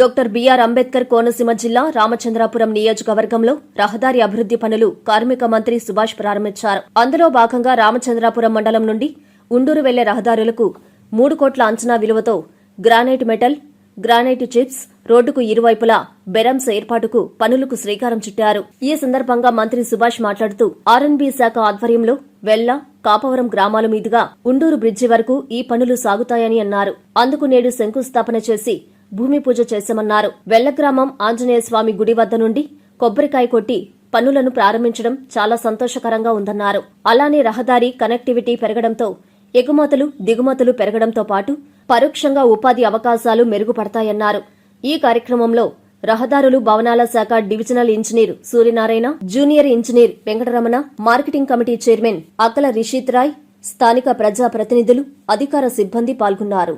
Doctor BR Ambedkar Konaseema జిల్లా రామచంద్రాపురం నియోజకవర్గంలో రహదారి అభివృద్ది పనులు కార్మిక మంత్రి సుభాష్ ప్రారంభించారు. అందులో భాగంగా రామచంద్రాపురం మండలం నుండి ఉండూరు వెళ్ళే రహదారులకు మూడు కోట్ల అంచనా విలువతో గ్రానైట్ మెటల్ గ్రానైట్ చిప్స్ రోడ్డుకు ఇరువైపులా బెరమ్స్ ఏర్పాటుకు పనులకు శ్రీకారం చుట్టారు. ఈ సందర్భంగా మంత్రి సుభాష్ మాట్లాడుతూ ఆర్ఎన్బి శాఖ ఆధ్వర్యంలో వెల్ల కాపవరం గ్రామాల మీదుగా ఉండూరు బ్రిడ్జి వరకు ఈ పనులు సాగుతాయని అన్నారు. అందుకు నేడు శంకుస్థాపన చేసి భూమి పూజ చేశామన్నారు. వెల్లగ్రామం ఆంజనేయ స్వామి గుడి వద్ద నుండి కొబ్బరికాయ కొట్టి పనులను ప్రారంభించడం చాలా సంతోషకరంగా ఉందన్నారు. అలానే రహదారి కనెక్టివిటీ పెరగడంతో ఎగుమతులు దిగుమతులు పెరగడంతో పాటు పరోక్షంగా ఉపాధి అవకాశాలు మెరుగుపడతాయన్నారు. ఈ కార్యక్రమంలో రహదారులు భవనాల శాఖ divisional engineer Suryanarayana junior engineer Venkataramana marketing committee chairman Akkala Rishith Rai స్థానిక ప్రజా ప్రతినిధులు అధికార సిబ్బంది పాల్గొన్నారు.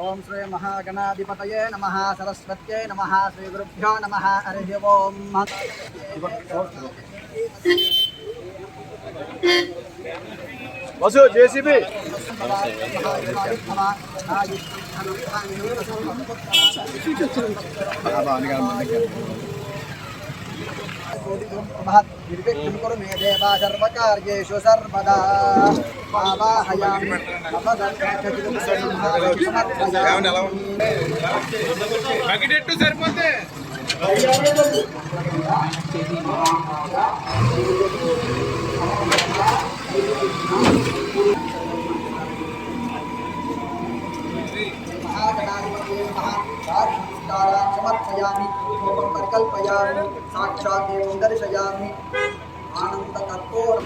ఓం శ్రీ మహాగణాధిపతయే నమ సరస్వత్యై నమ శ్రీ గురుభ్యో నమ హరి ఓం. Bus J C B. నిర్విఘ్నం మే దేవా సర్వకార్యేషు సర్వదా బకెట్ సరిపోతే సాక్షాత్ దేవం దర్శయామి ఆనంద కర్పూరం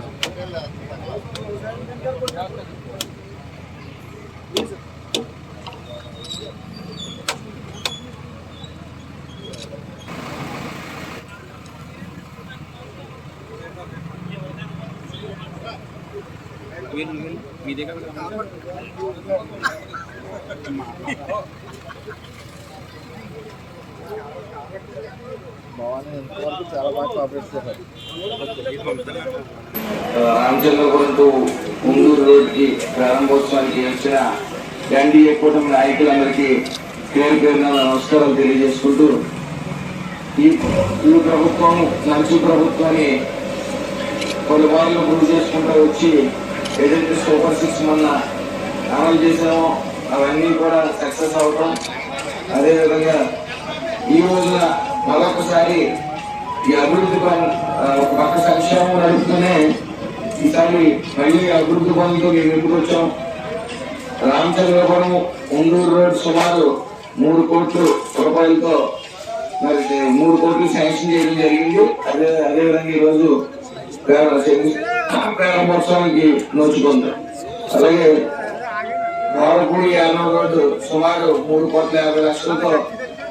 मी देखा మీ దగ్గర రామచంద్రపురం టు ప్రారంభోత్సవానికి వచ్చిన ఎన్డీఏ కూటమి నాయకులందరికీ పేరు పేరున నమస్కారాలు తెలియజేసుకుంటూ ఈ ఈ ప్రభుత్వం మంచి ప్రభుత్వాన్ని పలుమార్లు గురి చేసుకుంటూ వచ్చి ఏదైతే సూపర్ సిక్స్ మొన్న అమలు చేశామో అవన్నీ కూడా సక్సెస్ అవటం అదేవిధంగా ఈ రోజున మరొకసారి ఈ అభివృద్ధి పని ఒక పక్క సంక్షేమం నడుపుతూనే ఈసారి మళ్ళీ అభివృద్ధి పనులతో మేము ముందుకు వచ్చాం. రామచంద్రపురం ఉండూరు రోడ్ సుమారు మూడు కోట్లు రూపాయలతో మరి మూడు కోట్లు శాంక్షన్ చేయడం జరిగింది. అదే అదేవిధంగా ఈరోజు ప్రారంభోత్సవానికి నోచుకుందాం అలాగే గోరపూడి యాదవ్ రోడ్డు సుమారు మూడు కోట్ల యాభై లక్షలతో